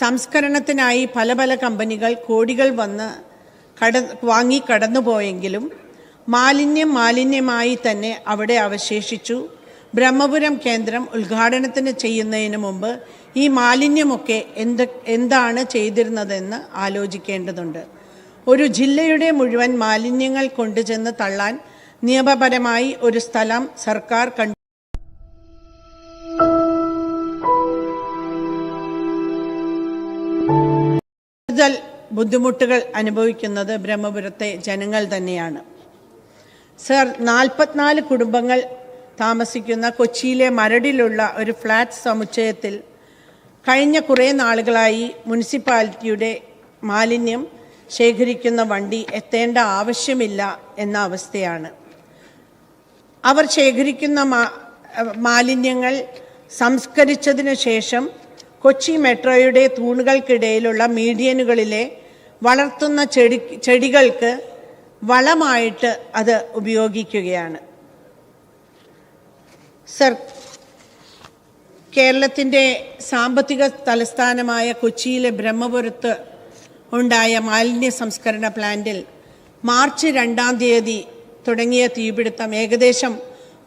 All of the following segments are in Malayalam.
സംസ്കരണത്തിനായി പല പല കമ്പനികൾ കോടികൾ വന്ന് കട വാങ്ങി കടന്നുപോയെങ്കിലും മാലിന്യം മാലിന്യമായി തന്നെ അവിടെ അവശേഷിച്ചു. ബ്രഹ്മപുരം കേന്ദ്രം ഉദ്ഘാടനത്തിന് ചെയ്യുന്നതിന് മുമ്പ് ഈ മാലിന്യമൊക്കെ എന്ത് എന്താണ് ചെയ്തിരുന്നതെന്ന് ആലോചിക്കേണ്ടതുണ്ട്. ഒരു ജില്ലയുടെ മുഴുവൻ മാലിന്യങ്ങൾ കൊണ്ടുചെന്ന് തള്ളാൻ നിയമപരമായി ഒരു സ്ഥലം സർക്കാർ കണ്ടു കൂടുതൽ ബുദ്ധിമുട്ടുകൾ അനുഭവിക്കുന്നത് ബ്രഹ്മപുരത്തെ ജനങ്ങൾ തന്നെയാണ്. സർ നാൽപ്പത്തിനാല് കുടുംബങ്ങൾ താമസിക്കുന്ന കൊച്ചിയിലെ മരടിലുള്ള ഒരു ഫ്ലാറ്റ് സമുച്ചയത്തിൽ കഴിഞ്ഞ കുറേ നാളുകളായി മുനിസിപ്പാലിറ്റിയുടെ മാലിന്യം ശേഖരിക്കുന്ന വണ്ടി എത്തേണ്ട ആവശ്യമില്ല എന്ന അവസ്ഥയാണ്. അവർ ശേഖരിക്കുന്ന മാലിന്യങ്ങൾ സംസ്കരിച്ചതിന് ശേഷം കൊച്ചി മെട്രോയുടെ തൂണുകൾക്കിടയിലുള്ള മീഡിയനുകളിലെ വളർത്തുന്ന ചെടി ചെടികൾക്ക് വളമായിട്ട് അത് ഉപയോഗിക്കുകയാണ്. സർ കേരളത്തിന്റെ സാമ്പത്തിക തലസ്ഥാനമായ കൊച്ചിയിലെ ബ്രഹ്മപുരത്ത് ഉണ്ടായ മാലിന്യ സംസ്കരണ പ്ലാന്റിൽ മാർച്ച് രണ്ടാം തീയതി തുടങ്ങിയ തീപിടുത്തം ഏകദേശം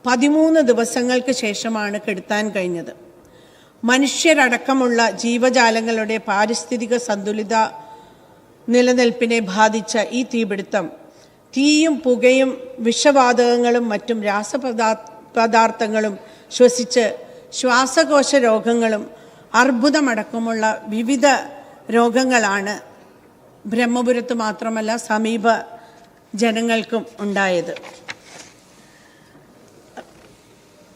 പതിമൂന്ന് ദിവസങ്ങൾക്ക് ശേഷമാണ് കെടുത്താൻ കഴിഞ്ഞത്. മനുഷ്യരടക്കമുള്ള ജീവജാലങ്ങളുടെ പാരിസ്ഥിതിക സന്തുലിത നിലനിൽപ്പിനെ ബാധിച്ച ഈ തീപിടുത്തം. തീയും പുകയും വിഷവാതകങ്ങളും മറ്റും രാസപദാ പദാർത്ഥങ്ങളും ശ്വസിച്ച് ശ്വാസകോശ രോഗങ്ങളും അർബുദമടക്കമുള്ള വിവിധ രോഗങ്ങളാണ് ബ്രഹ്മപുരത്ത് മാത്രമല്ല സമീപ ജനങ്ങൾക്കും ഉണ്ടായത്.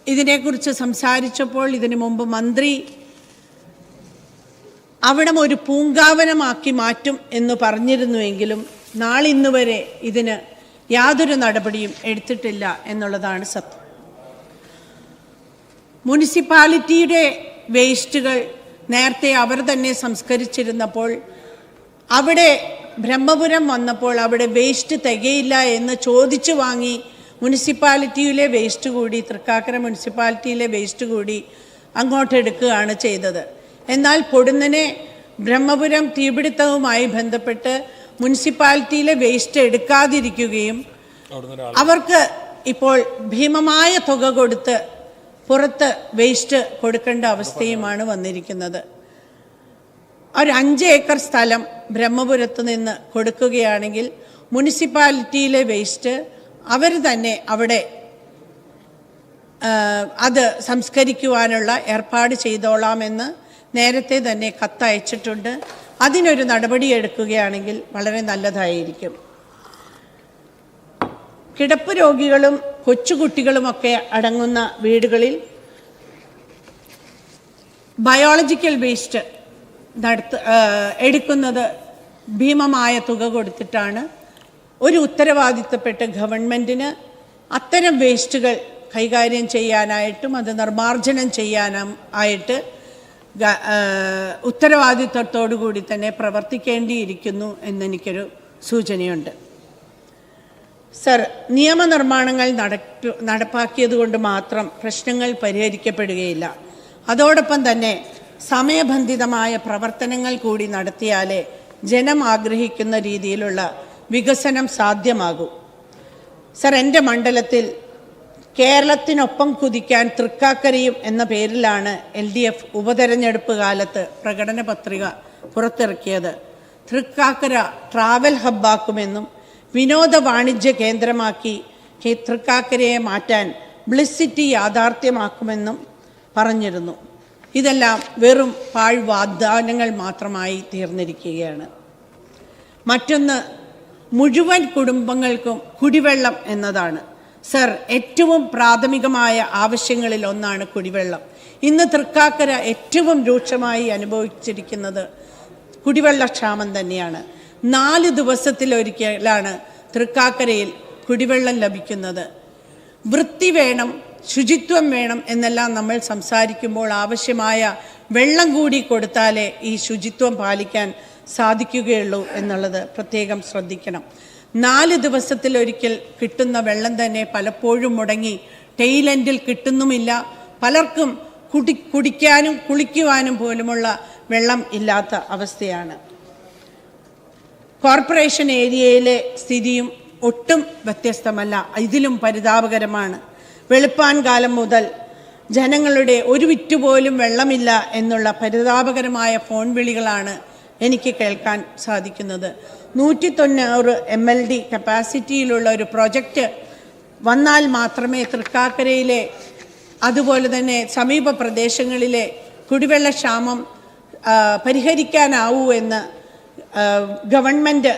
ഇതിനെക്കുറിച്ച് സംസാരിച്ചപ്പോൾ ഇതിനു മുമ്പ് മന്ത്രി അവിടം ഒരു പൂങ്കാവനമാക്കി മാറ്റും എന്ന് പറഞ്ഞിരുന്നുവെങ്കിലും നാളിന്ന് വരെ ഇതിന് യാതൊരു നടപടിയും എടുത്തിട്ടില്ല എന്നുള്ളതാണ് സത്യം. മുനിസിപ്പാലിറ്റിയുടെ വേസ്റ്റുകൾ നേരത്തെ അവർ തന്നെ സംസ്കരിച്ചിരുന്നപ്പോൾ അവിടെ ബ്രഹ്മപുരം വന്നപ്പോൾ അവിടെ വേസ്റ്റ് തികയില്ല എന്ന് ചോദിച്ചു വാങ്ങി മുനിസിപ്പാലിറ്റിയിലെ വേസ്റ്റ് കൂടി തൃക്കാക്കര മുനിസിപ്പാലിറ്റിയിലെ വേസ്റ്റ് കൂടി അങ്ങോട്ടെടുക്കുകയാണ് ചെയ്തത്. എന്നാൽ പൊടുന്നനെ ബ്രഹ്മപുരം തീപിടുത്തവുമായി ബന്ധപ്പെട്ട് മുനിസിപ്പാലിറ്റിയിലെ വേസ്റ്റ് എടുക്കാതിരിക്കുകയും അവർക്ക് ഇപ്പോൾ ഭീമമായ തുക കൊടുത്ത് പുറത്ത് വേസ്റ്റ് കൊടുക്കേണ്ട അവസ്ഥയുമാണ് വന്നിരിക്കുന്നത്. ഒരു അഞ്ച് ഏക്കർ സ്ഥലം ബ്രഹ്മപുരത്ത് നിന്ന് കൊടുക്കുകയാണെങ്കിൽ മുനിസിപ്പാലിറ്റിയിലെ വേസ്റ്റ് അവർ തന്നെ അവിടെ അത് സംസ്കരിക്കുവാനുള്ള ഏർപ്പാട് ചെയ്തോളാമെന്ന് നേരത്തെ തന്നെ കത്തയച്ചിട്ടുണ്ട്. അതിനൊരു നടപടി എടുക്കുകയാണെങ്കിൽ വളരെ നല്ലതായിരിക്കും. കിടപ്പ് രോഗികളും കൊച്ചുകുട്ടികളുമൊക്കെ അടങ്ങുന്ന വീടുകളിൽ ബയോളജിക്കൽ വേസ്റ്റ് നടത്ത എടുക്കുന്നത് ഭീമമായ തുക കൊടുത്തിട്ടാണ്. ഒരു ഉത്തരവാദിത്തപ്പെട്ട ഗവൺമെന്റിന് അത്തരം വേസ്റ്റുകൾ കൈകാര്യം ചെയ്യാനായിട്ടും അത് നിർമ്മാർജനം ചെയ്യാനും ആയിട്ട് ഉത്തരവാദിത്തത്തോടു കൂടി തന്നെ പ്രവർത്തിക്കേണ്ടിയിരിക്കുന്നു എന്നെനിക്കൊരു സൂചനയുണ്ട്. സർ നിയമനിർമ്മാണങ്ങൾ നടപ്പ് നടപ്പാക്കിയതുകൊണ്ട് മാത്രം പ്രശ്നങ്ങൾ പരിഹരിക്കപ്പെടുകയില്ല. അതോടൊപ്പം തന്നെ സമയബന്ധിതമായ പ്രവർത്തനങ്ങൾ കൂടി നടത്തിയാലേ ജനം ആഗ്രഹിക്കുന്ന രീതിയിലുള്ള വികസനം സാധ്യമാകൂ. സർ എന്റെ മണ്ഡലത്തിൽ കേരളത്തിനൊപ്പം കുതിക്കാൻ തൃക്കാക്കരയും എന്ന പേരിലാണ് എൽ ഡി എഫ് ഉപതെരഞ്ഞെടുപ്പ് കാലത്ത് പ്രകടന പത്രിക പുറത്തിറക്കിയത്. തൃക്കാക്കര ട്രാവൽ ഹബ്ബാക്കുമെന്നും വിനോദ വാണിജ്യ കേന്ദ്രമാക്കി തൃക്കാക്കരയെ മാറ്റാൻ ബ്ലിസിറ്റി യാഥാർത്ഥ്യമാക്കുമെന്നും പറഞ്ഞിരുന്നു. ഇതെല്ലാം വെറും പാഴ് വാഗ്ദാനങ്ങൾ മാത്രമായി തീർന്നിരിക്കുകയാണ്. മറ്റൊന്ന് മുഴുവൻ കുടുംബങ്ങൾക്കും കുടിവെള്ളം എന്നതാണ്. സർ ഏറ്റവും പ്രാഥമികമായ ആവശ്യങ്ങളിൽ ഒന്നാണ് കുടിവെള്ളം. ഇന്ന് തൃക്കാക്കര ഏറ്റവും രൂക്ഷമായി അനുഭവിച്ചിരിക്കുന്നത് കുടിവെള്ളക്ഷാമം തന്നെയാണ്. നാല് ദിവസത്തിലൊരിക്കലാണ് തൃക്കാക്കരയിൽ കുടിവെള്ളം ലഭിക്കുന്നത്. വൃത്തി വേണം ശുചിത്വം വേണം എന്നെല്ലാം നമ്മൾ സംസാരിക്കുമ്പോൾ ആവശ്യമായ വെള്ളം കൂടി കൊടുത്താലേ ഈ ശുചിത്വം പാലിക്കാൻ സാധിക്കുകയുള്ളൂ എന്നുള്ളത് പ്രത്യേകം ശ്രദ്ധിക്കണം. നാല് ദിവസത്തിലൊരിക്കൽ കിട്ടുന്ന വെള്ളം തന്നെ പലപ്പോഴും മുടങ്ങി ടെയിലെൻഡിൽ കിട്ടുന്നുമില്ല. പലർക്കും കുടി കുടിക്കാനും കുളിക്കുവാനും പോലുമുള്ള വെള്ളം ഇല്ലാത്ത അവസ്ഥയാണ്. കോർപ്പറേഷൻ ഏരിയയിലെ സ്ഥിതിയും ഒട്ടും വ്യത്യസ്തമല്ല. ഇതിലും പരിതാപകരമാണ്. വെളുപ്പാൻ കാലം മുതൽ ജനങ്ങളുടെ ഒരു വിറ്റുപോലും വെള്ളമില്ല എന്നുള്ള പരിതാപകരമായ ഫോൺ വിളികളാണ് എനിക്ക് കേൾക്കാൻ സാധിക്കുന്നത്. നൂറ്റി തൊണ്ണൂറ് എം എൽ ഡി കപ്പാസിറ്റിയിലുള്ള ഒരു പ്രൊജക്റ്റ് വന്നാൽ മാത്രമേ തൃക്കാക്കരയിലെ അതുപോലെ തന്നെ സമീപ പ്രദേശങ്ങളിലെ കുടിവെള്ളക്ഷാമം ക്ഷാമം പരിഹരിക്കാനാവൂ എന്ന് ഗവൺമെന്റ്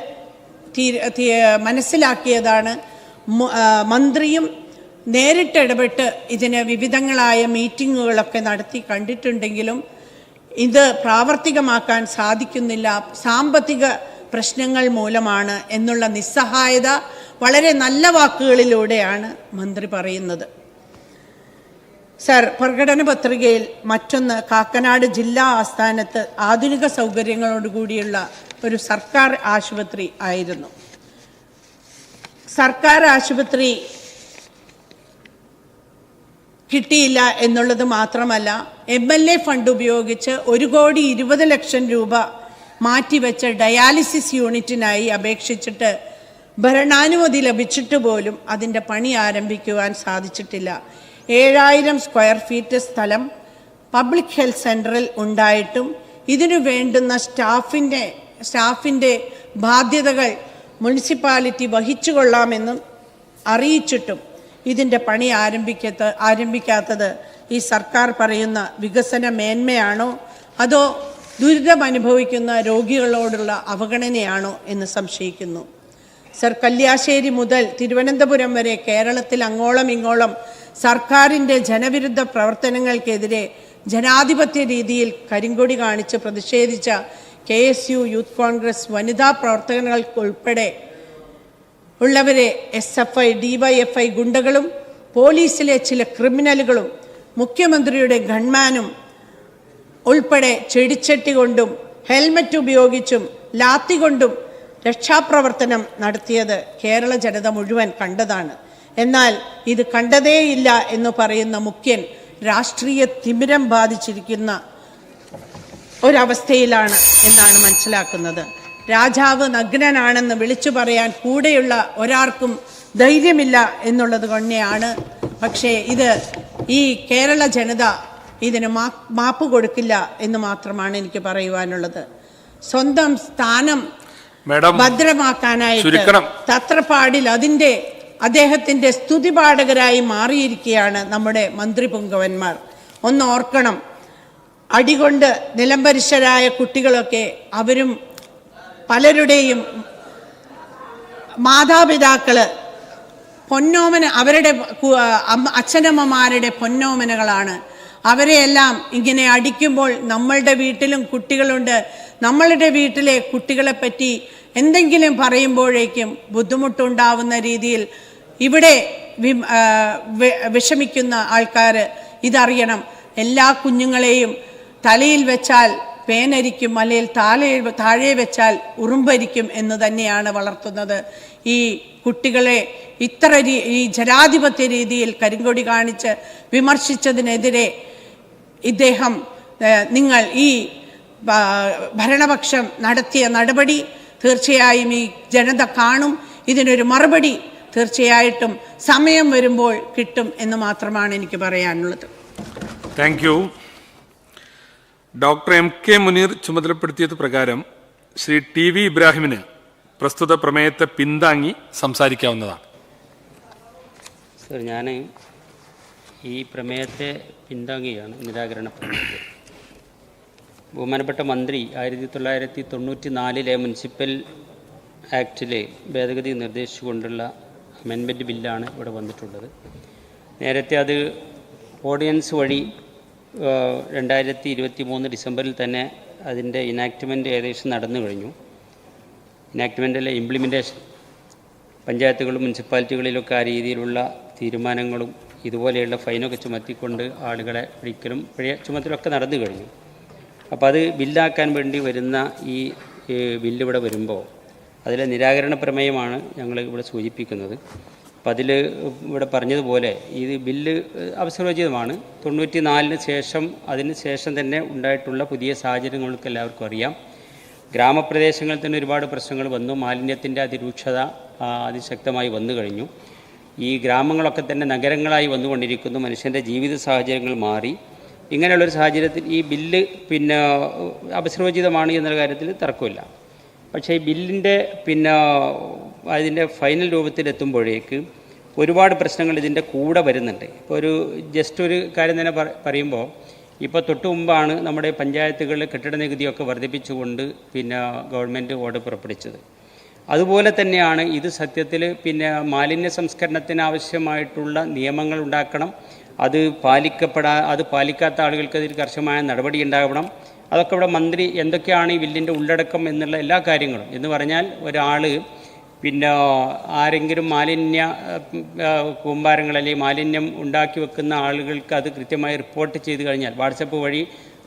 മനസ്സിലാക്കിയതാണ്. മന്ത്രിയും നേരിട്ട് ഇടപെട്ട് ഇതിന് വിവിധങ്ങളായ മീറ്റിങ്ങുകളൊക്കെ നടത്തി കണ്ടിട്ടുണ്ടെങ്കിലും ഇത് പ്രാവർത്തികമാക്കാൻ സാധിക്കുന്നില്ല. സാമ്പത്തിക പ്രശ്നങ്ങൾ മൂലമാണ് എന്നുള്ള നിസ്സഹായത വളരെ നല്ല വാക്കുകളിലൂടെയാണ് മന്ത്രി പറയുന്നത്. സർ പ്രകടന പത്രികയിൽ മറ്റൊന്ന് കാക്കനാട് ജില്ലാ ആസ്ഥാനത്ത് ആധുനിക സൗകര്യങ്ങളോടുകൂടിയുള്ള ഒരു സർക്കാർ ആശുപത്രി ആയിരുന്നു. സർക്കാർ ആശുപത്രി കിട്ടിയില്ല എന്നുള്ളത് മാത്രമല്ല എം എൽ എ ഫണ്ട് ഉപയോഗിച്ച് ഒരു കോടി ഇരുപത് ലക്ഷം രൂപ മാറ്റിവെച്ച ഡയാലിസിസ് യൂണിറ്റിനായി അപേക്ഷിച്ചിട്ട് ഭരണാനുമതി ലഭിച്ചിട്ട് പോലും അതിന്റെ പണി ആരംഭിക്കുവാൻ സാധിച്ചിട്ടില്ല. ഏഴായിരം സ്ക്വയർ ഫീറ്റ് സ്ഥലം പബ്ലിക് ഹെൽത്ത് സെന്ററിൽ ഉണ്ടായിട്ടും ഇതിനു വേണ്ടുന്ന സ്റ്റാഫിന്റെ സ്റ്റാഫിന്റെ ബാധ്യതകൾ മുനിസിപ്പാലിറ്റി വഹിച്ചു കൊള്ളാമെന്നും അറിയിച്ചിട്ടും ഇതിന്റെ പണി ആരംഭിക്കാത്ത ആരംഭിക്കാത്തത് ഈ സർക്കാർ പറയുന്ന വികസന മേന്മയാണോ അതോ ദുരിതമനുഭവിക്കുന്ന രോഗികളോടുള്ള അവഗണനയാണോ എന്ന് സംശയിക്കുന്നു. സർ കല്യാശ്ശേരി മുതൽ തിരുവനന്തപുരം വരെ കേരളത്തിൽ അങ്ങോളം ഇങ്ങോളം സർക്കാരിന്റെ ജനവിരുദ്ധ പ്രവർത്തനങ്ങൾക്കെതിരെ ജനാധിപത്യ രീതിയിൽ കരിങ്കൊടി കാണിച്ച് പ്രതിഷേധിച്ച കെ യൂത്ത് കോൺഗ്രസ് വനിതാ പ്രവർത്തകർക്കുൾപ്പെടെ ഉള്ളവരെ എസ് എഫ് ഐ ഡിവൈഎഫ്ഐ ഗുണ്ടകളും പോലീസിലെ ചില ക്രിമിനലുകളും മുഖ്യമന്ത്രിയുടെ ഗൺമാനും ഉൾപ്പെടെ ചെടിച്ചട്ടി കൊണ്ടും ഹെൽമറ്റ് ഉപയോഗിച്ചും ലാത്തി കൊണ്ടും രക്ഷാപ്രവർത്തനം നടത്തിയത് കേരള ജനത മുഴുവൻ കണ്ടതാണ്. എന്നാൽ ഇത് കണ്ടതേയില്ല എന്ന് പറയുന്ന മുഖ്യൻ രാഷ്ട്രീയ തിമിരം ബാധിച്ചിരിക്കുന്ന ഒരവസ്ഥയിലാണ് എന്നാണ് മനസ്സിലാക്കുന്നത്. രാജാവ് നഗ്നനാണെന്ന് വിളിച്ചു പറയാൻ കൂടെയുള്ള ഒരാൾക്കും ധൈര്യമില്ല എന്നുള്ളത് തന്നെയാണ് പക്ഷേ ഇത് ഈ കേരള ജനത ഇതിന് മാ മാപ്പ് കൊടുക്കില്ല എന്ന് മാത്രമാണ് എനിക്ക് പറയുവാനുള്ളത്. സ്വന്തം സ്ഥാനം മാഡം ഭദ്രമാക്കാനായിട്ട്. തത്രപ്പാടിൽ അതിന്റെ അദ്ദേഹത്തിന്റെ സ്തുതിപാഠകരായി മാറിയിരിക്കുകയാണ് നമ്മുടെ മന്ത്രി പുങ്കവന്മാർ. ഒന്ന് ഓർക്കണം. അടികൊണ്ട് നിലംപരിശരായ കുട്ടികളൊക്കെ അവരും പലരുടെയും മാതാപിതാക്കൾ പൊന്നോമന അവരുടെ അച്ഛനമ്മമാരുടെ പൊന്നോമനകളാണ്. അവരെയെല്ലാം ഇങ്ങനെ അടിക്കുമ്പോൾ നമ്മളുടെ വീട്ടിലും കുട്ടികളുണ്ട്. നമ്മളുടെ വീട്ടിലെ കുട്ടികളെപ്പറ്റി എന്തെങ്കിലും പറയുമ്പോഴേക്കും ബുദ്ധിമുട്ടുണ്ടാവുന്ന രീതിയിൽ ഇവിടെ വിഷമിക്കുന്ന ആൾക്കാർ ഇതറിയണം. എല്ലാ കുഞ്ഞുങ്ങളെയും തലയിൽ വെച്ചാൽ പേനരിക്കും അല്ലെങ്കിൽ താഴെ താഴെ വെച്ചാൽ ഉറുമ്പരിക്കും എന്ന് തന്നെയാണ് വളർത്തുന്നത്. ഈ കുട്ടികളെ ഇത്ര ഈ ജനാധിപത്യ രീതിയിൽ കരിങ്കൊടി കാണിച്ച് വിമർശിച്ചതിനെതിരെ ഇദ്ദേഹം നിങ്ങൾ ഈ ഭരണപക്ഷം നടത്തിയ നടപടി തീർച്ചയായും ഈ ജനത കാണും. ഇതിനൊരു മറുപടി തീർച്ചയായിട്ടും സമയം വരുമ്പോൾ കിട്ടും എന്ന് മാത്രമാണ് എനിക്ക് പറയാനുള്ളത്. Thank doctor M K Muneer ചുമതലപ്പെടുത്തിയത് പ്രകാരം ശ്രീ ടി വി ഇബ്രാഹിമിന് പ്രസ്തുത പ്രമേയത്തെ പിന്താങ്ങി സംസാരിക്കാവുന്നതാണ്. സർ ഞാൻ ഈ പ്രമേയത്തെ പിന്താങ്ങിയാണ് നിരാകരണ പ്രമേയത്തെ. ബഹുമാനപ്പെട്ട മന്ത്രി ആയിരത്തി തൊള്ളായിരത്തി തൊണ്ണൂറ്റി നാലിലെ മുനിസിപ്പൽ ആക്റ്റിലെ ഭേദഗതി നിർദ്ദേശിച്ചുകൊണ്ടുള്ള അമെൻമെന്റ് ബില്ലാണ് ഇവിടെ വന്നിട്ടുള്ളത്. നേരത്തെ അത് ഓഡിയൻസ് വഴി രണ്ടായിരത്തി ഇരുപത്തി മൂന്ന് ഡിസംബറിൽ തന്നെ അതിന്റെ ഇനാക്ട്മെന്റ് ഏകദേശം നടന്നു കഴിഞ്ഞു. ഇനാക്ട്മെന്റിലെ ഇംപ്ലിമെന്റേഷൻ പഞ്ചായത്തുകളും മുനിസിപ്പാലിറ്റികളിലൊക്കെ ആ രീതിയിലുള്ള തീരുമാനങ്ങളും ഇതുപോലെയുള്ള ഫൈനൊക്കെ ചുമത്തിക്കൊണ്ട് ആളുകളെ ഒരിക്കലും പിഴ ചുമത്തലൊക്കെ നടന്നു കഴിഞ്ഞു. അപ്പോൾ അത് ബില്ലാക്കാൻ വേണ്ടി വരുന്ന ഈ ബില്ലിവിടെ വരുമ്പോൾ അതിലെ നിരാകരണ പ്രമേയമാണ് ഞങ്ങൾ ഇവിടെ സൂചിപ്പിക്കുന്നത്. അപ്പം അതിൽ ഇവിടെ പറഞ്ഞതുപോലെ ഇത് ബില്ല് അവസരോചിതമാണ് തൊണ്ണൂറ്റി നാലിന് ശേഷം അതിന് ശേഷം തന്നെ ഉണ്ടായിട്ടുള്ള പുതിയ സാഹചര്യങ്ങൾക്ക് എല്ലാവർക്കും അറിയാം. ഗ്രാമപ്രദേശങ്ങളിൽ തന്നെ ഒരുപാട് പ്രശ്നങ്ങൾ വന്നു. മാലിന്യത്തിന്റെ അതിരൂക്ഷത അതിശക്തമായി വന്നു കഴിഞ്ഞു. ഈ ഗ്രാമങ്ങളൊക്കെ തന്നെ നഗരങ്ങളായി വന്നുകൊണ്ടിരിക്കുന്നു. മനുഷ്യന്റെ ജീവിത സാഹചര്യങ്ങൾ മാറി. ഇങ്ങനെയുള്ളൊരു സാഹചര്യത്തിൽ ഈ ബില്ല് പിന്നെ അപശ്രോചിതമാണ് എന്നുള്ള കാര്യത്തിൽ തർക്കമില്ല. പക്ഷേ ഈ ബില്ലിന്റെ പിന്നെ അതിന്റെ ഫൈനൽ രൂപത്തിലെത്തുമ്പോഴേക്ക് ഒരുപാട് പ്രശ്നങ്ങൾ ഇതിന്റെ കൂടെ വരുന്നുണ്ട്. ഇപ്പോൾ ഒരു ജസ്റ്റ് ഒരു കാര്യം തന്നെ പറ- പറയുമ്പോൾ ഇപ്പോൾ തൊട്ട് മുമ്പാണ് നമ്മുടെ പഞ്ചായത്തുകളിൽ കെട്ടിട നികുതിയൊക്കെ വർദ്ധിപ്പിച്ചുകൊണ്ട് പിന്നെ ഗവൺമെന്റ് ഓർഡർ പുറപ്പെടുവിച്ചത്. അതുപോലെ തന്നെയാണ് ഇത് സത്യത്തിൽ പിന്നെ മാലിന്യ സംസ്കരണത്തിന് ആവശ്യമായിട്ടുള്ള നിയമങ്ങൾ ഉണ്ടാക്കണം. അത് പാലിക്കപ്പെടാ അത് പാലിക്കാത്ത ആളുകൾക്കെതിരെ കർശനമായ നടപടി ഉണ്ടാകണം അതൊക്കെ ഇവിടെ മന്ത്രി എന്തൊക്കെയാണ് ഈ ബില്ലിന്റെ ഉള്ളടക്കം എന്നുള്ള എല്ലാ കാര്യങ്ങളും എന്ന് പറഞ്ഞാൽ ഒരാൾ പിന്നെ ആരെങ്കിലും മാലിന്യ കൂമ്പാരങ്ങൾ അല്ലെങ്കിൽ മാലിന്യം ഉണ്ടാക്കി വെക്കുന്ന ആളുകൾക്ക് അത് കൃത്യമായി റിപ്പോർട്ട് ചെയ്ത് കഴിഞ്ഞാൽ വാട്സപ്പ് വഴി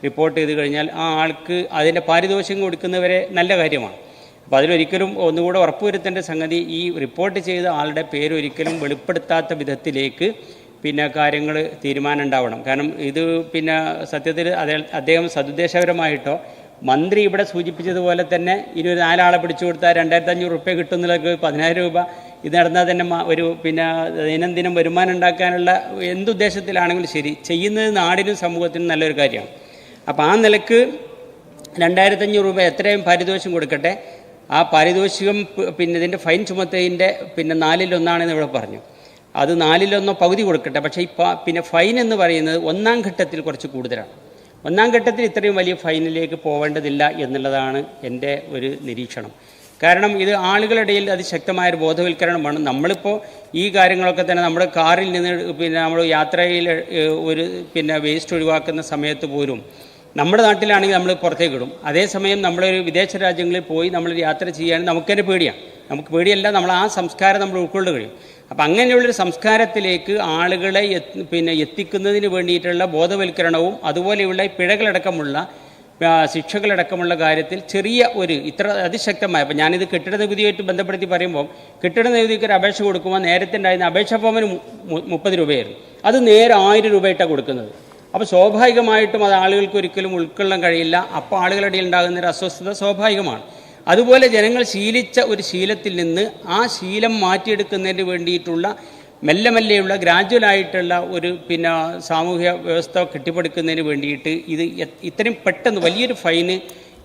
റിപ്പോർട്ട് ചെയ്ത് കഴിഞ്ഞാൽ ആ ആൾക്ക് അതിന്റെ പാരിതോഷികം കൊടുക്കുന്നവരെ നല്ല കാര്യമാണ്. അപ്പോൾ അതിലൊരിക്കലും ഒന്നുകൂടെ ഉറപ്പുവരുത്തേണ്ട സംഗതി ഈ റിപ്പോർട്ട് ചെയ്ത ആളുടെ പേരൊരിക്കലും വെളിപ്പെടുത്താത്ത വിധത്തിലേക്ക് പിന്നെ കാര്യങ്ങൾ തീരുമാനം ഉണ്ടാവണം. കാരണം ഇത് പിന്നെ സത്യത്തിൽ അദ്ദേഹം സതുദ്ദേശപരമായിട്ടോ മന്ത്രി ഇവിടെ സൂചിപ്പിച്ചതുപോലെ തന്നെ ഒരു നാലാളെ പിടിച്ചു കൊടുത്താൽ രണ്ടായിരത്തി അഞ്ഞൂറ് റുപ്യ കിട്ടുന്നതിലേക്ക് പതിനായിരം രൂപ. ഇത് നടന്നാൽ തന്നെ ഒരു പിന്നെ ദൈനംദിനം വരുമാനം ഉണ്ടാക്കാനുള്ള എന്തുദ്ദേശത്തിലാണെങ്കിലും ശരി. ചെയ്യുന്നത് നാടിനും സമൂഹത്തിനും നല്ലൊരു കാര്യമാണ്. അപ്പോൾ ആ നിലയ്ക്ക് രണ്ടായിരത്തഞ്ഞൂറ് രൂപ എത്രയും പാരിതോഷികം കൊടുക്കട്ടെ. ആ പാരിതോഷികം പിന്നെ ഇതിന്റെ ഫൈൻ ചുമത്തതിന്റെ പിന്നെ നാലിലൊന്നാണെന്ന് ഇവിടെ പറഞ്ഞു. അത് നാലിലൊന്നോ പകുതി കൊടുക്കട്ടെ. പക്ഷേ ഈ പിന്നെ ഫൈൻ എന്ന് പറയുന്നത് ഒന്നാം ഘട്ടത്തിൽ കുറച്ച് കൂടുതലാണ്. ഒന്നാം ഘട്ടത്തിൽ ഇത്രയും വലിയ ഫൈനലിലേക്ക് പോവേണ്ടതില്ല എന്നുള്ളതാണ് എന്റെ ഒരു നിരീക്ഷണം. കാരണം ഇത് ആളുകളിടയിൽ അത് ശക്തമായൊരു ബോധവൽക്കരണമാണ്. നമ്മളിപ്പോൾ ഈ കാര്യങ്ങളൊക്കെ തന്നെ നമ്മുടെ കാറിൽ നിന്ന് പിന്നെ നമ്മൾ യാത്രയിൽ ഒരു പിന്നെ വേസ്റ്റ് ഒഴിവാക്കുന്ന സമയത്ത് പോലും നമ്മുടെ നാട്ടിലാണെങ്കിൽ നമ്മൾ പുറത്തേക്ക് ഇടും. അതേസമയം നമ്മളൊരു വിദേശ രാജ്യങ്ങളിൽ പോയി നമ്മൾ യാത്ര ചെയ്യാൻ നമുക്ക് പേടിയാണ് നമുക്ക് പേടിയല്ല നമ്മൾ ആ സംസ്കാരം നമ്മൾ ഉൾക്കൊള്ളു കഴിയും. അപ്പം അങ്ങനെയുള്ളൊരു സംസ്കാരത്തിലേക്ക് ആളുകളെ പിന്നെ എത്തിക്കുന്നതിന് വേണ്ടിയിട്ടുള്ള ബോധവൽക്കരണവും അതുപോലെയുള്ള പിഴകളടക്കമുള്ള ശിക്ഷകളടക്കമുള്ള കാര്യത്തിൽ ചെറിയ ഒരു ഇത്ര അതിശക്തമായ അപ്പം ഞാനിത് കെട്ടിട നികുതിയായിട്ട് ബന്ധപ്പെടുത്തി പറയുമ്പോൾ കെട്ടിട നികുതിക്ക് ഒരു അപേക്ഷ കൊടുക്കുമ്പോൾ നേരത്തെ ഉണ്ടായിരുന്ന അപേക്ഷ ഫോമിന് മുപ്പത് രൂപയായിരുന്നു. അത് നേരെ ആയിരം രൂപയായിട്ടാണ് കൊടുക്കുന്നത്. അപ്പോൾ സ്വാഭാവികമായിട്ടും അത് ആളുകൾക്ക് ഒരിക്കലും ഉൾക്കൊള്ളാൻ കഴിയില്ല. അപ്പോൾ ആളുകളുടെ ഉണ്ടാകുന്ന ഒരു അസ്വസ്ഥത സ്വാഭാവികമാണ്. അതുപോലെ ജനങ്ങൾ ശീലിച്ച ഒരു ശീലത്തിൽ നിന്ന് ആ ശീലം മാറ്റിയെടുക്കുന്നതിന് വേണ്ടിയിട്ടുള്ള മെല്ലെ മെല്ലെയുള്ള ഗ്രാജുവലായിട്ടുള്ള ഒരു പിന്നെ സാമൂഹ്യ വ്യവസ്ഥ കെട്ടിപ്പടുക്കുന്നതിന് വേണ്ടിയിട്ട് ഇത് ഇത്രയും പെട്ടെന്ന് വലിയൊരു ഫൈന്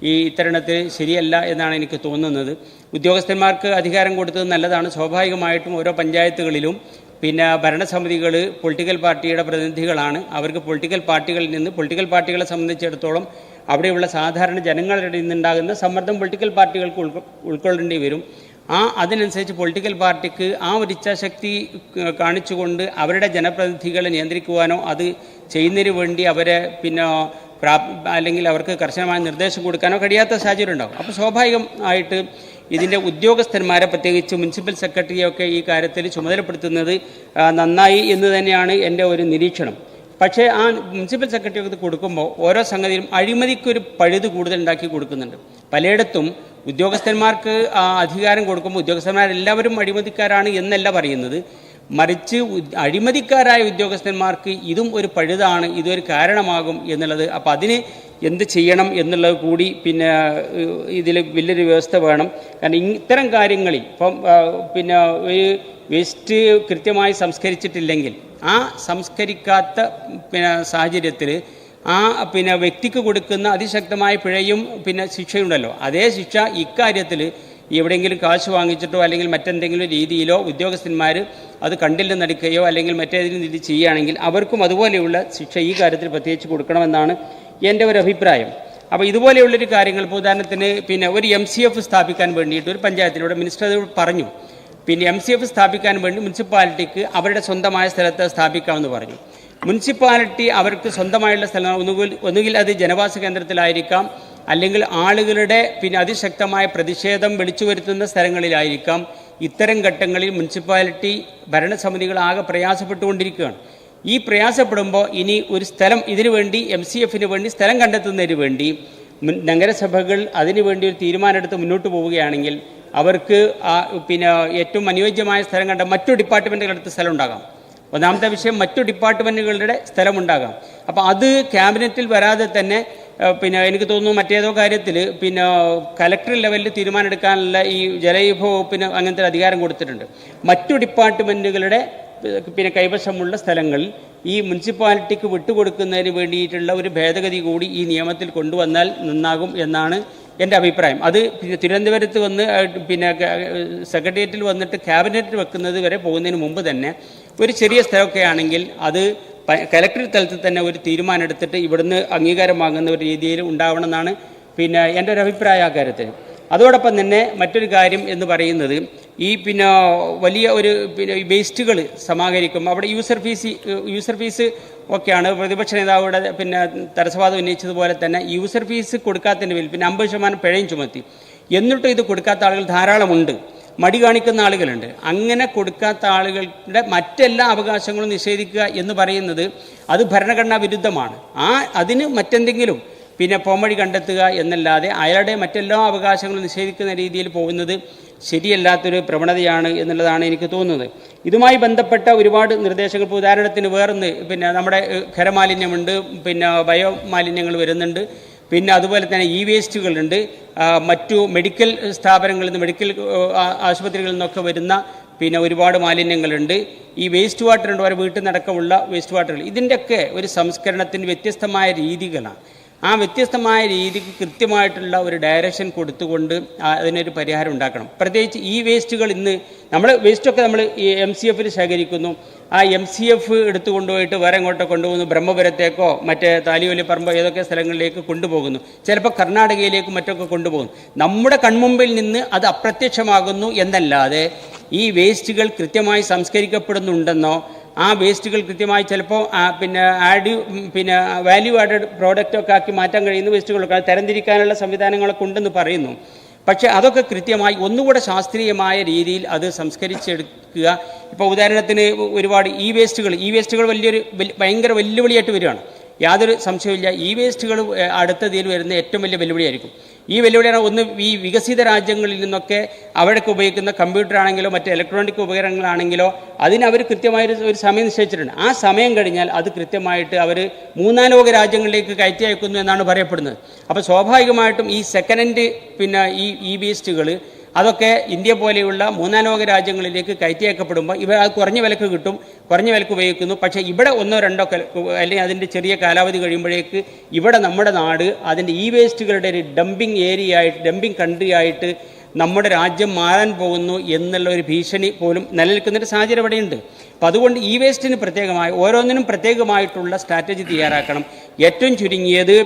ഈ ഇത്തരണത്തിൽ ശരിയല്ല എന്നാണ് എനിക്ക് തോന്നുന്നത്. ഉദ്യോഗസ്ഥന്മാർക്ക് അധികാരം കൊടുത്തത് നല്ലതാണ്. സ്വാഭാവികമായിട്ടും ഓരോ പഞ്ചായത്തുകളിലും പിന്നെ ഭരണസമിതികൾ പൊളിറ്റിക്കൽ പാർട്ടിയുടെ പ്രതിനിധികളാണ്. അവർക്ക് പൊളിറ്റിക്കൽ പാർട്ടികളിൽ നിന്ന് പൊളിറ്റിക്കൽ പാർട്ടികളെ സംബന്ധിച്ചിടത്തോളം അവിടെയുള്ള സാധാരണ ജനങ്ങളുടെ നിന്നുണ്ടാകുന്ന സമ്മർദ്ദം പൊളിറ്റിക്കൽ പാർട്ടികൾക്ക് ഉൾക്കൊ ഉൾക്കൊള്ളേണ്ടി വരും. ആ അതിനനുസരിച്ച് പൊളിറ്റിക്കൽ പാർട്ടിക്ക് ആ ഒരു ഇച്ഛാശക്തി കാണിച്ചുകൊണ്ട് അവരുടെ ജനപ്രതിനിധികളെ നിയന്ത്രിക്കുവാനോ അത് ചെയ്യുന്നതിന് വേണ്ടി അവരെ പിന്നെ അല്ലെങ്കിൽ അവർക്ക് കർശനമായ നിർദ്ദേശം കൊടുക്കാനോ കഴിയാത്ത സാഹചര്യം ഉണ്ടാകും. അപ്പോൾ സ്വാഭാവികമായിട്ട് ഇതിന്റെ ഉദ്യോഗസ്ഥന്മാരെ പ്രത്യേകിച്ച് മുനിസിപ്പൽ സെക്രട്ടറിയൊക്കെ ഈ കാര്യത്തിൽ ചുമതലപ്പെടുത്തുന്നത് നന്നായി എന്ന് തന്നെയാണ് എന്റെ ഒരു നിരീക്ഷണം. പക്ഷേ ആ മുനിസിപ്പൽ സെക്രട്ടറി അത് കൊടുക്കുമ്പോൾ ഓരോ സംഗതിയിലും അഴിമതിക്കൊരു പഴുത് കൂടുതൽ ഉണ്ടാക്കി കൊടുക്കുന്നുണ്ട്. പലയിടത്തും ഉദ്യോഗസ്ഥന്മാർക്ക് ആ അധികാരം കൊടുക്കുമ്പോൾ ഉദ്യോഗസ്ഥന്മാരെല്ലാവരും അഴിമതിക്കാരാണ് എന്നല്ല പറയുന്നത്. മറിച്ച് അഴിമതിക്കാരായ ഉദ്യോഗസ്ഥന്മാർക്ക് ഇതും ഒരു പഴുതാണ് ഇതൊരു കാരണമാകും എന്നുള്ളത്. അപ്പം അതിന് എന്ത് ചെയ്യണം എന്നുള്ളത് കൂടി പിന്നെ ഇതിൽ വലിയൊരു വ്യവസ്ഥ വേണം. കാരണം ഇത്തരം കാര്യങ്ങളിൽ ഇപ്പം പിന്നെ ഒരു വേസ്റ്റ് കൃത്യമായി സംസ്കരിച്ചിട്ടില്ലെങ്കിൽ ആ സംസ്കരിക്കാത്ത പിന്നെ സാഹചര്യത്തിൽ ആ പിന്നെ വ്യക്തിക്ക് കൊടുക്കുന്ന അതിശക്തമായ പിഴയും പിന്നെ ശിക്ഷയുണ്ടല്ലോ. അതേ ശിക്ഷ ഇക്കാര്യത്തിൽ എവിടെയെങ്കിലും കാശ് വാങ്ങിച്ചിട്ടോ അല്ലെങ്കിൽ മറ്റെന്തെങ്കിലും രീതിയിലോ ഉദ്യോഗസ്ഥന്മാർ അത് കണ്ടില്ലെന്ന് നടിക്കുകയോ അല്ലെങ്കിൽ മറ്റേതെങ്കിലും രീതി ചെയ്യുകയാണെങ്കിൽ അവർക്കും അതുപോലെയുള്ള ശിക്ഷ ഈ കാര്യത്തിൽ പ്രത്യേകിച്ച് കൊടുക്കണമെന്നാണ് എന്റെ ഒരു അഭിപ്രായം. അപ്പോൾ ഇതുപോലെയുള്ളൊരു കാര്യങ്ങൾ ഇപ്പോൾ ഉദാഹരണത്തിന് പിന്നെ ഒരു എം സി എഫ് സ്ഥാപിക്കാൻ വേണ്ടിയിട്ട് ഒരു പഞ്ചായത്തിലൂടെ മിനിസ്റ്റർ പറഞ്ഞു. പിന്നെ എം സി എഫ് സ്ഥാപിക്കാൻ വേണ്ടി മുനിസിപ്പാലിറ്റിക്ക് അവരുടെ സ്വന്തമായ സ്ഥലത്ത് സ്ഥാപിക്കാമെന്ന് പറഞ്ഞു. മുനിസിപ്പാലിറ്റി അവർക്ക് സ്വന്തമായുള്ള സ്ഥലം ഒന്നുകിൽ ഒന്നുകിൽ അത് ജനവാസ കേന്ദ്രത്തിലായിരിക്കാം. അല്ലെങ്കിൽ ആളുകളുടെ പിന്നെ അതിശക്തമായ പ്രതിഷേധം വിളിച്ചു വരുത്തുന്ന സ്ഥലങ്ങളിലായിരിക്കാം. ഇത്തരം ഘട്ടങ്ങളിൽ മുനിസിപ്പാലിറ്റി ഭരണസമിതികൾ ആകെ പ്രയാസപ്പെട്ടുകൊണ്ടിരിക്കുകയാണ്. ഈ പ്രയാസപ്പെടുമ്പോൾ ഇനി ഒരു സ്ഥലം ഇതിനു വേണ്ടി എം സി എഫിന് വേണ്ടി സ്ഥലം കണ്ടെത്തുന്നതിന് വേണ്ടി നഗരസഭകൾ അതിനുവേണ്ടി ഒരു തീരുമാനമെടുത്ത് മുന്നോട്ട് പോവുകയാണെങ്കിൽ അവർക്ക് പിന്നെ ഏറ്റവും അനുയോജ്യമായ സ്ഥലം കണ്ട മറ്റു ഡിപ്പാർട്ട്മെന്റുകളുടെ അടുത്ത് സ്ഥലം ഉണ്ടാകാം ഒന്നാമത്തെ വിഷയം മറ്റു ഡിപ്പാർട്ട്മെന്റുകളുടെ സ്ഥലമുണ്ടാകാം. അപ്പോൾ അത് ക്യാബിനറ്റിൽ വരാതെ തന്നെ പിന്നെ എനിക്ക് തോന്നുന്നു മറ്റേതോ കാര്യത്തിൽ പിന്നെ കലക്ടർ ലെവലിൽ തീരുമാനമെടുക്കാനുള്ള ഈ ജലവിഭവ വകുപ്പിന് അങ്ങനത്തെ അധികാരം കൊടുത്തിട്ടുണ്ട്. മറ്റു ഡിപ്പാർട്ട്മെന്റുകളുടെ പിന്നെ കൈവശമുള്ള സ്ഥലങ്ങളിൽ ഈ മുനിസിപ്പാലിറ്റിക്ക് വിട്ടുകൊടുക്കുന്നതിന് വേണ്ടിയിട്ടുള്ള ഒരു ഭേദഗതി കൂടി ഈ നിയമത്തിൽ കൊണ്ടുവന്നാൽ നന്നാകും എന്നാണ് എന്റെ അഭിപ്രായം. അത് തിരുവനന്തപുരത്ത് വന്ന് പിന്നെ സെക്രട്ടേറിയറ്റിൽ വന്നിട്ട് ക്യാബിനറ്റിൽ വെക്കുന്നത് വരെ പോകുന്നതിന് മുമ്പ് തന്നെ ഒരു ചെറിയ സ്ഥലമൊക്കെ ആണെങ്കിൽ അത് കലക്ടർ തലത്തിൽ തന്നെ ഒരു തീരുമാനം എടുത്തിട്ട് ഇവിടുന്ന് അംഗീകാരം വാങ്ങുന്ന ഒരു രീതിയിൽ ഉണ്ടാവണമെന്നാണ് പിന്നെ എന്റെ ഒരു അഭിപ്രായം കാര്യത്തിൽ. അതോടൊപ്പം തന്നെ മറ്റൊരു കാര്യം എന്ന് പറയുന്നത് ഈ പിന്നെ വലിയ ഒരു പിന്നെ വേസ്റ്റുകൾ സമാഹരിക്കും അവിടെ യൂസർ ഫീസ് യൂസർ ഫീസ് ഒക്കെയാണ്. പ്രതിപക്ഷ നേതാവുടെ പിന്നെ തടസ്സവാദം ഉന്നയിച്ചതുപോലെ തന്നെ യൂസർ ഫീസ് കൊടുക്കാത്തതിന്റെ പേരിൽ പിന്നെ അമ്പത് ശതമാനം പിഴയും ചുമത്തി. എന്നിട്ടും ഇത് കൊടുക്കാത്ത ആളുകൾ ധാരാളമുണ്ട് മടി കാണിക്കുന്ന ആളുകളുണ്ട്. അങ്ങനെ കൊടുക്കാത്ത ആളുകളുടെ മറ്റെല്ലാ അവകാശങ്ങളും നിഷേധിക്കുക എന്ന് പറയുന്നത് അത് ഭരണഘടനാ വിരുദ്ധമാണ്. ആ അതിന് മറ്റെന്തെങ്കിലും പിന്നെ പോംവഴി കണ്ടെത്തുക എന്നല്ലാതെ അയാളുടെ മറ്റെല്ലാ അവകാശങ്ങളും നിഷേധിക്കുന്ന രീതിയിൽ പോകുന്നത് ശരിയല്ലാത്തൊരു പ്രവണതയാണ് എന്നുള്ളതാണ് എനിക്ക് തോന്നുന്നത്. ഇതുമായി ബന്ധപ്പെട്ട ഒരുപാട് നിർദ്ദേശങ്ങൾ. ഇപ്പോൾ ഉദാഹരണത്തിന് വേറൊന്ന് പിന്നെ നമ്മുടെ ഖരമാലിന്യമുണ്ട് പിന്നെ ബയോ മാലിന്യങ്ങൾ വരുന്നുണ്ട് പിന്നെ അതുപോലെ തന്നെ ഇ വേസ്റ്റുകളുണ്ട് മറ്റു മെഡിക്കൽ സ്ഥാപനങ്ങളിൽ നിന്ന് മെഡിക്കൽ ആശുപത്രികളിൽ നിന്നൊക്കെ വരുന്ന പിന്നെ ഒരുപാട് മാലിന്യങ്ങളുണ്ട്. ഈ വേസ്റ്റ് വാട്ടർ ഉണ്ട്? ഓരോ വീട്ടിൽ നടക്കമുള്ള വേസ്റ്റ് വാട്ടറുകൾ. ഇതിന്റെയൊക്കെ ഒരു സംസ്കരണത്തിന് വ്യത്യസ്തമായ രീതികളാണ്. ആ വ്യത്യസ്തമായ രീതിക്ക് കൃത്യമായിട്ടുള്ള ഒരു ഡയറക്ഷൻ കൊടുത്തുകൊണ്ട് അതിനൊരു പരിഹാരം ഉണ്ടാക്കണം. പ്രത്യേകിച്ച് ഈ വേസ്റ്റുകൾ ഇന്ന് നമ്മൾ വേസ്റ്റൊക്കെ നമ്മൾ ഈ എം സി എഫിൽ ശേഖരിക്കുന്നു. ആ എം സി എഫ് എടുത്തു കൊണ്ടുപോയിട്ട് വേറെ എങ്ങോട്ടോ കൊണ്ടുപോകുന്നു. ബ്രഹ്മപുരത്തേക്കോ മറ്റേ താലിയോലി പറമ്പ് ഏതൊക്കെ സ്ഥലങ്ങളിലേക്ക് കൊണ്ടുപോകുന്നു. ചിലപ്പോൾ കർണാടകയിലേക്ക് മറ്റൊക്കെ കൊണ്ടുപോകുന്നു. നമ്മുടെ കൺമുമ്പിൽ നിന്ന് അത് അപ്രത്യക്ഷമാകുന്നു എന്നല്ലാതെ ഈ വേസ്റ്റുകൾ കൃത്യമായി സംസ്കരിക്കപ്പെടുന്നുണ്ടെന്നോ ആ വേസ്റ്റുകൾ കൃത്യമായി ചിലപ്പോൾ പിന്നെ ആഡ് പിന്നെ വാല്യൂ ആഡഡ് പ്രോഡക്റ്റ് ഒക്കെ ആക്കി മാറ്റാൻ കഴിയുന്ന വേസ്റ്റുകളൊക്കെ തരംതിരിക്കാനുള്ള സംവിധാനങ്ങളൊക്കെ ഉണ്ടെന്ന് പറയുന്നു. പക്ഷേ അതൊക്കെ കൃത്യമായി ഒന്നുകൂടെ ശാസ്ത്രീയമായ രീതിയിൽ അത് സംസ്കരിച്ചെടുക്കുക. ഇപ്പോൾ ഉദാഹരണത്തിന് ഒരുപാട് ഇ വേസ്റ്റുകൾ ഇ വേസ്റ്റുകൾ വലിയൊരു വലി- ഭയങ്കര വെല്ലുവിളിയായിട്ട് വരികയാണ്. യാതൊരു സംശയമില്ല ഇ വേസ്റ്റുകൾ അടുത്തതിൽ വരുന്ന ഏറ്റവും വലിയ വെല്ലുവിളിയായിരിക്കും. ഈ വെല്ലുവിളിയാണ് ഒന്ന് ഈ വികസിത രാജ്യങ്ങളിൽ നിന്നൊക്കെ അവിടേക്ക് ഉപയോഗിക്കുന്ന കമ്പ്യൂട്ടർ ആണെങ്കിലോ മറ്റ് ഇലക്ട്രോണിക് ഉപകരണങ്ങളാണെങ്കിലോ അതിന് അവർ കൃത്യമായൊരു ഒരു സമയം നിശ്ചയിച്ചിട്ടുണ്ട്. ആ സമയം കഴിഞ്ഞാൽ അത് കൃത്യമായിട്ട് അവർ മൂന്നാം ലോക രാജ്യങ്ങളിലേക്ക് കയറ്റി അയക്കുന്നു എന്നാണ് പറയപ്പെടുന്നത്. അപ്പോൾ സ്വാഭാവികമായിട്ടും ഈ സെക്കൻഡ് പിന്നെ ഈ ഇ വേസ്റ്റുകൾ അതൊക്കെ ഇന്ത്യ പോലെയുള്ള മൂന്നാം ലോക രാജ്യങ്ങളിലേക്ക് കയറ്റിയേക്കപ്പെടുമ്പോൾ ഇവ അത് കുറഞ്ഞ വിലക്ക് കിട്ടും കുറഞ്ഞ വിലക്ക് ഉപയോഗിക്കുന്നു. പക്ഷേ ഇവിടെ ഒന്നോ രണ്ടോ അല്ലെങ്കിൽ അതിന്റെ ചെറിയ കാലാവധി കഴിയുമ്പോഴേക്ക് ഇവിടെ നമ്മുടെ നാട് അതിന്റെ ഈ വേസ്റ്റുകളുടെ ഒരു ഡംപിങ് ഏരിയ ആയിട്ട് ഡംപിങ് കൺട്രി ആയിട്ട് നമ്മുടെ രാജ്യം മാറാൻ പോകുന്നു എന്നുള്ള ഒരു ഭീഷണി പോലും നിലനിൽക്കുന്നൊരു സാഹചര്യം ഇവിടെയുണ്ട്. അപ്പോൾ അതുകൊണ്ട് ഈ വേസ്റ്റിന് പ്രത്യേകമായി ഓരോന്നിനും പ്രത്യേകമായിട്ടുള്ള സ്ട്രാറ്റജി തയ്യാറാക്കണം. ഏറ്റവും ചുരുങ്ങിയത്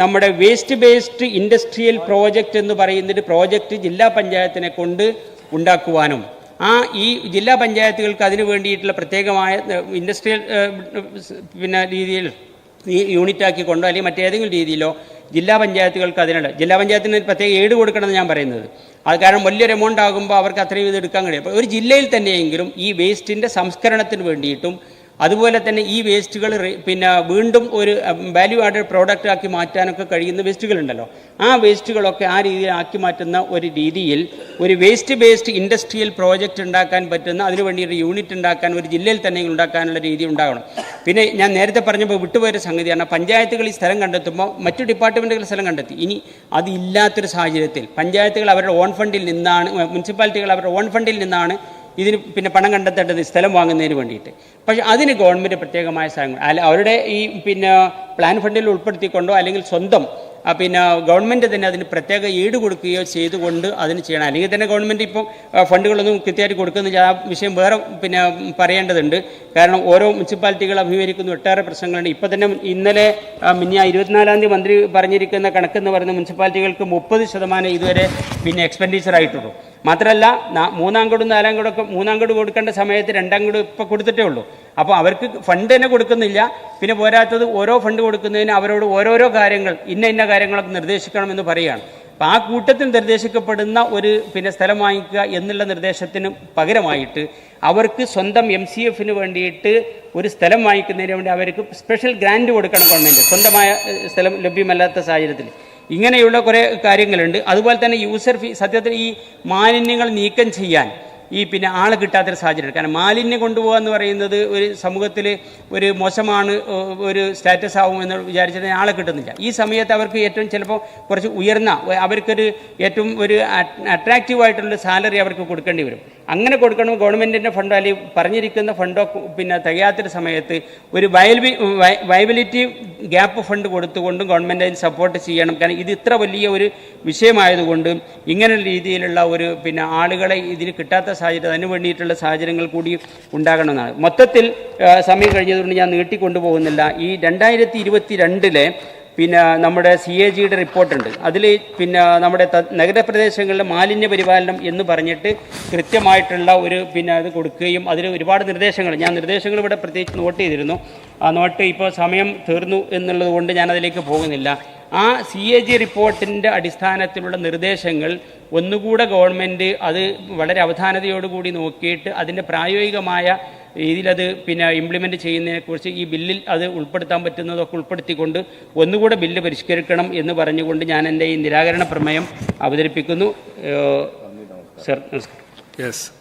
നമ്മുടെ വേസ്റ്റ് ബേസ്ഡ് ഇൻഡസ്ട്രിയൽ പ്രോജക്റ്റ് എന്ന് പറയുന്നൊരു പ്രോജക്റ്റ് ജില്ലാ പഞ്ചായത്തിനെ കൊണ്ട് ഉണ്ടാക്കുവാനും ആ ഈ ജില്ലാ പഞ്ചായത്തുകൾക്ക് അതിന് വേണ്ടിയിട്ടുള്ള പ്രത്യേകമായ ഇൻഡസ്ട്രിയൽ പിന്നെ രീതിയിൽ ഈ യൂണിറ്റ് ആക്കിക്കൊണ്ടോ അല്ലെങ്കിൽ മറ്റേതെങ്കിലും രീതിയിലോ ജില്ലാ പഞ്ചായത്തുകൾക്ക് അതിനുള്ള ജില്ലാ പഞ്ചായത്തിന് പ്രത്യേക ഏട് കൊടുക്കണമെന്ന് ഞാൻ പറയുന്നത്. അത് കാരണം വലിയൊരു എമൗണ്ട് ആകുമ്പോൾ അവർക്ക് അത്രയും ഇത് എടുക്കാൻ കഴിയും. അപ്പോൾ ഒരു ജില്ലയിൽ തന്നെയെങ്കിലും ഈ വേസ്റ്റിന്റെ സംസ്കരണത്തിന് വേണ്ടിയിട്ടും അതുപോലെ തന്നെ ഈ വേസ്റ്റുകൾ പിന്നെ വീണ്ടും ഒരു വാല്യൂ ആഡഡ് പ്രോഡക്റ്റ് ആക്കി മാറ്റാനൊക്കെ കഴിയുന്ന വേസ്റ്റുകളുണ്ടല്ലോ. ആ വേസ്റ്റുകളൊക്കെ ആ രീതിയിൽ ആക്കി മാറ്റുന്ന ഒരു രീതിയിൽ ഒരു വേസ്റ്റ് ബേസ്ഡ് ഇൻഡസ്ട്രിയൽ പ്രോജക്റ്റ് ഉണ്ടാക്കാൻ പറ്റുന്ന അതിനുവേണ്ടി ഒരു യൂണിറ്റ് ഉണ്ടാക്കാൻ ഒരു ജില്ലയിൽ തന്നെ ഉണ്ടാക്കാനുള്ള രീതി ഉണ്ടാകണം പിന്നെ ഞാൻ നേരത്തെ പറഞ്ഞപ്പോൾ വിട്ടുപോയൊരു സംഗതിയാണ് പഞ്ചായത്തുകൾ ഈ സ്ഥലം കണ്ടെത്തുമ്പോൾ മറ്റു ഡിപ്പാർട്ട്മെന്റുകൾ സ്ഥലം കണ്ടെത്തി. ഇനി അതില്ലാത്തൊരു സാഹചര്യത്തിൽ പഞ്ചായത്തുകൾ അവരുടെ ഓൺ ഫണ്ടിൽ നിന്നാണ് മുനിസിപ്പാലിറ്റികൾ അവരുടെ ഓൺ ഫണ്ടിൽ നിന്നാണ് ഇതിന് പിന്നെ പണം കണ്ടെത്തേണ്ടത് സ്ഥലം വാങ്ങുന്നതിന് വേണ്ടിയിട്ട്. പക്ഷെ അതിന് ഗവൺമെന്റ് പ്രത്യേകമായ സ്ഥലങ്ങൾ അല്ല അവരുടെ ഈ പിന്നെ പ്ലാൻ ഫണ്ടിൽ ഉൾപ്പെടുത്തിക്കൊണ്ടോ അല്ലെങ്കിൽ സ്വന്തം പിന്നെ ഗവൺമെന്റ് തന്നെ അതിന് പ്രത്യേക ഈട് കൊടുക്കുകയോ ചെയ്തുകൊണ്ട് അതിന് ചെയ്യണം. അല്ലെങ്കിൽ തന്നെ ഗവൺമെന്റ് ഇപ്പം ഫണ്ടുകളൊന്നും കൃത്യമായിട്ട് കൊടുക്കുന്ന ആ വിഷയം വേറെ പിന്നെ പറയേണ്ടതുണ്ട്. കാരണം ഓരോ മുനിസിപ്പാലിറ്റികൾ അഭിമുഖീകരിക്കുന്ന. ഒട്ടേറെ പ്രശ്നങ്ങളുണ്ട്. ഇപ്പോൾ തന്നെ ഇന്നലെ മിനിഞ്ഞ ഇരുപത്തിനാലാം തീയതി മന്ത്രി പറഞ്ഞിരിക്കുന്ന കണക്കെന്ന് പറയുന്ന മുനിസിപ്പാലിറ്റികൾക്ക് മുപ്പത് ശതമാനം ഇതുവരെ പിന്നെ എക്സ്പെൻഡിച്ചർ ആയിട്ടുള്ളൂ മാത്രമല്ല മൂന്നാം ഗഡും നാലാം ഗഡൊക്കെ മൂന്നാം ഗഡു കൊടുക്കേണ്ട സമയത്ത് രണ്ടാം ഗഡു ഇപ്പോൾ കൊടുത്തിട്ടേ ഉള്ളൂ. അപ്പോൾ അവർക്ക് ഫണ്ട് തന്നെ കൊടുക്കുന്നില്ല. പിന്നെ പോരാത്തത് ഓരോ ഫണ്ട് കൊടുക്കുന്നതിന് അവരോട് ഓരോരോ കാര്യങ്ങൾ ഇന്ന ഇന്ന കാര്യങ്ങളൊക്കെ നിർദ്ദേശിക്കണമെന്ന് പറയുകയാണ്. അപ്പം ആ കൂട്ടത്തിൽ നിർദ്ദേശിക്കപ്പെടുന്ന ഒരു പിന്നെ സ്ഥലം വാങ്ങിക്കുക എന്നുള്ള നിർദ്ദേശത്തിന് പകരമായിട്ട് അവർക്ക് സ്വന്തം എം സി എഫിന് വേണ്ടിയിട്ട് ഒരു സ്ഥലം വാങ്ങിക്കുന്നതിന് വേണ്ടി അവർക്ക് സ്പെഷ്യൽ ഗ്രാൻഡ് കൊടുക്കണം ഗവൺമെന്റ് സ്വന്തമായ സ്ഥലം ലഭ്യമല്ലാത്ത സാഹചര്യത്തിൽ. ഇങ്ങനെയുള്ള കുറേ കാര്യങ്ങളുണ്ട്. അതുപോലെ തന്നെ യൂസർ ഫീ സത്യത്തിൽ ഈ മാലിന്യങ്ങൾ നീക്കം ചെയ്യാൻ ഈ പിന്നെ ആളെ കിട്ടാത്തൊരു സാഹചര്യമാണ് കാരണം മാലിന്യം കൊണ്ടുപോകുക എന്ന് പറയുന്നത് ഒരു സമൂഹത്തിൽ ഒരു മോശമാണ് ഒരു സ്റ്റാറ്റസ് ആവും എന്ന് വിചാരിച്ചത് ആളെ കിട്ടുന്നില്ല. ഈ സമയത്ത് അവർക്ക് ഏറ്റവും ചിലപ്പോൾ കുറച്ച് ഉയർന്ന അവർക്കൊരു ഏറ്റവും ഒരു അട്രാക്റ്റീവ് ആയിട്ടുള്ള സാലറി അവർക്ക് കൊടുക്കേണ്ടി വരും. അങ്ങനെ കൊടുക്കണം. ഗവൺമെന്റിന്റെ ഫണ്ടോ അല്ലെങ്കിൽ പറഞ്ഞിരിക്കുന്ന ഫണ്ടോ പിന്നെ തികയാത്തൊരു സമയത്ത് ഒരു വയൽബി വയബിലിറ്റി ഗ്യാപ്പ് ഫണ്ട് കൊടുത്തുകൊണ്ടും ഗവൺമെന്റ് അതിന് സപ്പോർട്ട് ചെയ്യണം. കാരണം ഇത് ഇത്ര വലിയ ഒരു വിഷയമായതുകൊണ്ട് ഇങ്ങനെ രീതിയിലുള്ള ഒരു പിന്നെ ആളുകളെ ഇതിന് കിട്ടാത്ത സാഹചര്യം അതിന് വേണ്ടിയിട്ടുള്ള സാഹചര്യങ്ങൾ കൂടി ഉണ്ടാകണമെന്നാണ്. മൊത്തത്തിൽ സമയം കഴിഞ്ഞതുകൊണ്ട് ഞാൻ നീട്ടിക്കൊണ്ടുപോകുന്നില്ല. ഈ രണ്ടായിരത്തി ഇരുപത്തി രണ്ടിലെ പിന്നെ നമ്മുടെ സി എ ജിയുടെ റിപ്പോർട്ടുണ്ട്. അതിൽ പിന്നെ നമ്മുടെ നഗരപ്രദേശങ്ങളിലെ മാലിന്യ പരിപാലനം എന്ന് പറഞ്ഞിട്ട് കൃത്യമായിട്ടുള്ള ഒരു പിന്നെ അത് കൊടുക്കുകയും അതിൽ ഒരുപാട് നിർദ്ദേശങ്ങൾ ഞാൻ നിർദ്ദേശങ്ങൾ ഇവിടെ പ്രത്യേകിച്ച് നോട്ട് ചെയ്തിരുന്നു. ആ നോട്ട് ഇപ്പോൾ സമയം തീർന്നു എന്നുള്ളത് കൊണ്ട് ഞാൻ അതിലേക്ക് പോകുന്നില്ല. ആ സി എ ജി റിപ്പോർട്ടിന്റെ അടിസ്ഥാനത്തിലുള്ള നിർദ്ദേശങ്ങൾ ഒന്നുകൂടെ ഗവൺമെന്റ് അത് വളരെ അവധാനതയോടുകൂടി നോക്കിയിട്ട് അതിന്റെ പ്രായോഗികമായ രീതിയിലത് പിന്നെ ഇംപ്ലിമെന്റ് ചെയ്യുന്നതിനെക്കുറിച്ച് ഈ ബില്ലിൽ അത് ഉൾപ്പെടുത്താൻ പറ്റുന്നതൊക്കെ ഉൾപ്പെടുത്തിക്കൊണ്ട് ഒന്നുകൂടെ ബില്ല് പരിഷ്കരിക്കണം എന്ന് പറഞ്ഞുകൊണ്ട് ഞാൻ എന്റെ ഈ നിരാകരണ പ്രമേയം അവതരിപ്പിക്കുന്നു. സർ നമസ്കാരം. യെസ്